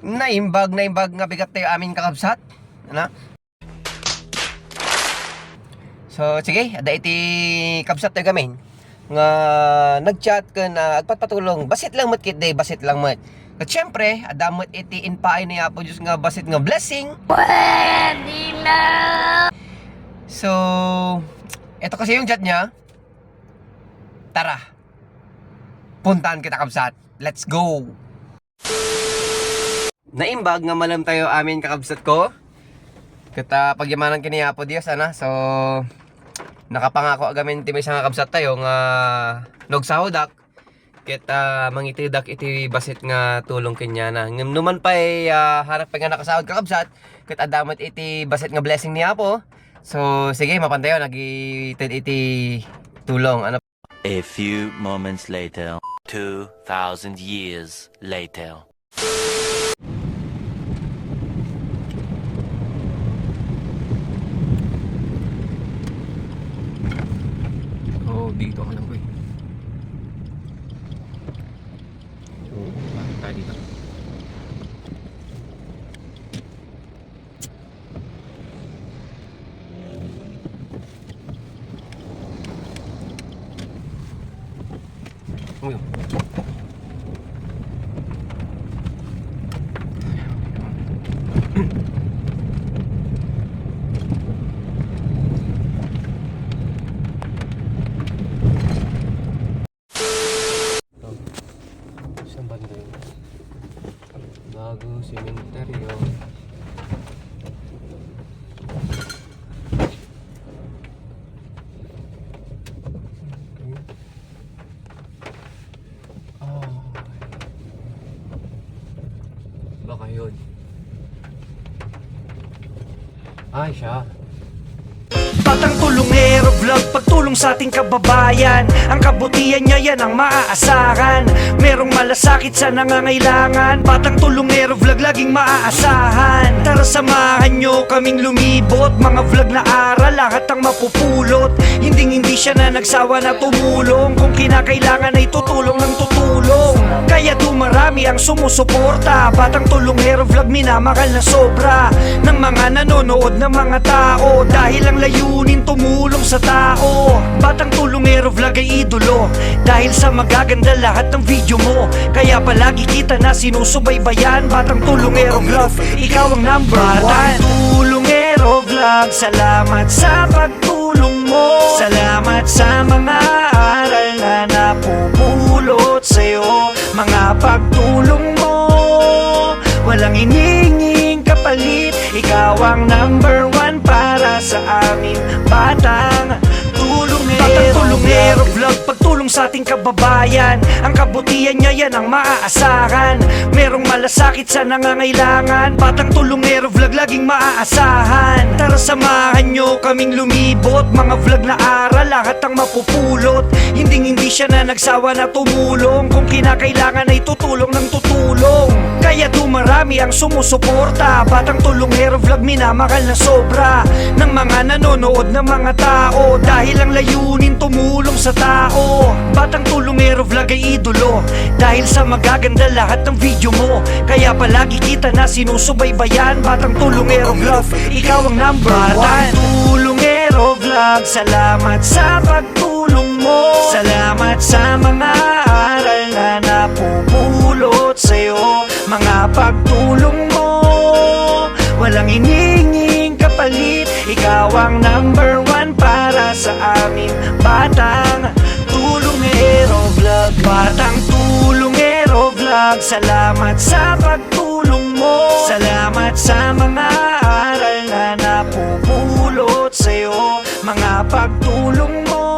naimbag naimbag nga bigat tayo amin kakabsat. Ano? So sige, ada iti kabsat tayo gamin. Nga nagchat ka na agpatpatulong. Basit lang mat day, basit lang mat. At syempre, adamot iti inpaay niya po Diyos nga basit nga blessing. Pwede na! So, ito kasi yung chat niya. Tara. Puntahan kita kabsat. Let's go. Naimbag nga malam tayo amin kakabsat ko. Kita pagyamanan kiniya po Dios ana. So, nakapangako agamin ti may nga kabsat tayo nga nogsahodak. Kita mangitidak iti basit nga tulong kanya na. Numan pa ay ah, harap pa nga nakasahod kakabsat. Kita damat iti basit nga blessing niya po. So, sige, mapantayo, nag-itid iti tulong. Ano A few moments later, 2,000 years later. Oh, dito ka lang ko eh. Oo, bakit tayo dito? Uy. Saan yun. Ay, siya. Batang tulungero vlog Pagtulong sa ating kababayan. Ang kabutihan niya yan ang maaasahan. Merong malasakit sa nangangailangan. Batang tulungero vlog laging maaasahan. Tara samahan nyo kaming lumibot. Mga vlog na aral lahat ang mapupulot. Hindi hindi siya na nagsawa na tumulong. Kung kinakailangan ay tutulong dumarami ang sumusuporta. Batang tulungero vlog minamahal na sobra Ng mga nanonood ng mga tao. Dahil ang layunin tumulong sa tao. Batang tulungero vlog ay idolo. Dahil sa magaganda lahat ng video mo. Kaya palagi kita na sinusubaybayan. Batang tulungero vlog, ikaw ang number one. Batang tulungero vlog, salamat sa pagtulong mo. Salamat sa mga aral na Mga pagtulong mo. Walang ininging kapalit Ikaw ang number one para sa amin Batang Sa ating kababayan Ang kabutihan niya yan ang maaasahan. Merong malasakit sa nangangailangan Batang tulungero vlog laging maaasahan. Tara samahan nyo kaming lumibot Mga vlog na aral lahat ang mapupulot. Hindi hindi siya na nagsawa na tumulong Kung kinakailangan ay tutulong ng tutulong. Kaya dumarami ang sumusuporta Batang tulungero vlog minamahal na sobra mga nanonood ng mga tao. Dahil ang layunin tumulong sa tao. Batang tulungero vlog ay idolo. Dahil sa magaganda lahat ng video mo. Kaya palagi kita na sinusubaybayan. Batang tulungero vlog, ikaw ang number one. Tulungero vlog, salamat sa pagtulong mo. Salamat sa mga aral na napupulot sa'yo. Mga pagtulong ang number one para sa amin Batang tulungero vlog. Batang tulungero vlog Salamat sa pagtulong mo. Salamat sa mga aral na napupulot sa'yo. Mga pagtulong mo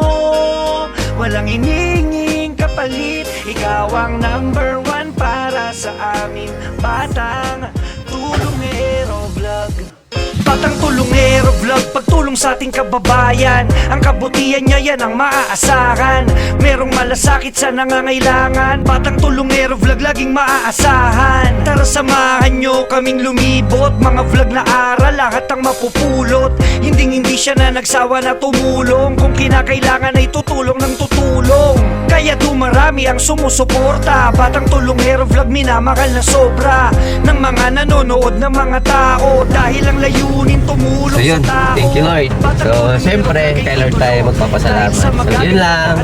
Walang ininging kapalit Ikaw ang number one para sa amin Batang tulungero vlog. Batang tulungero vlog Pagtulong sa ating kababayan. Ang kabutihan niya yan ang maaasahan. Merong malasakit sa nangangailangan. Batang tulungero vlog laging maaasahan. Tara samahan nyo kaming lumibot. Mga vlog na aral lahat ang mapupulot. Hindi hindi siya na nagsawa na tumulong. Kung kinakailangan ay tutulong ng tutulong Kaya dumarami ang sumusuporta Batang tulungero vlog minamahal na sobra Ng mga nanonood ng mga tao Dahil ang layunin tumulong So, yun. sa tao Thank you, Lord. So, meron kay Lord tayo magpapasalamat. So, yun lang.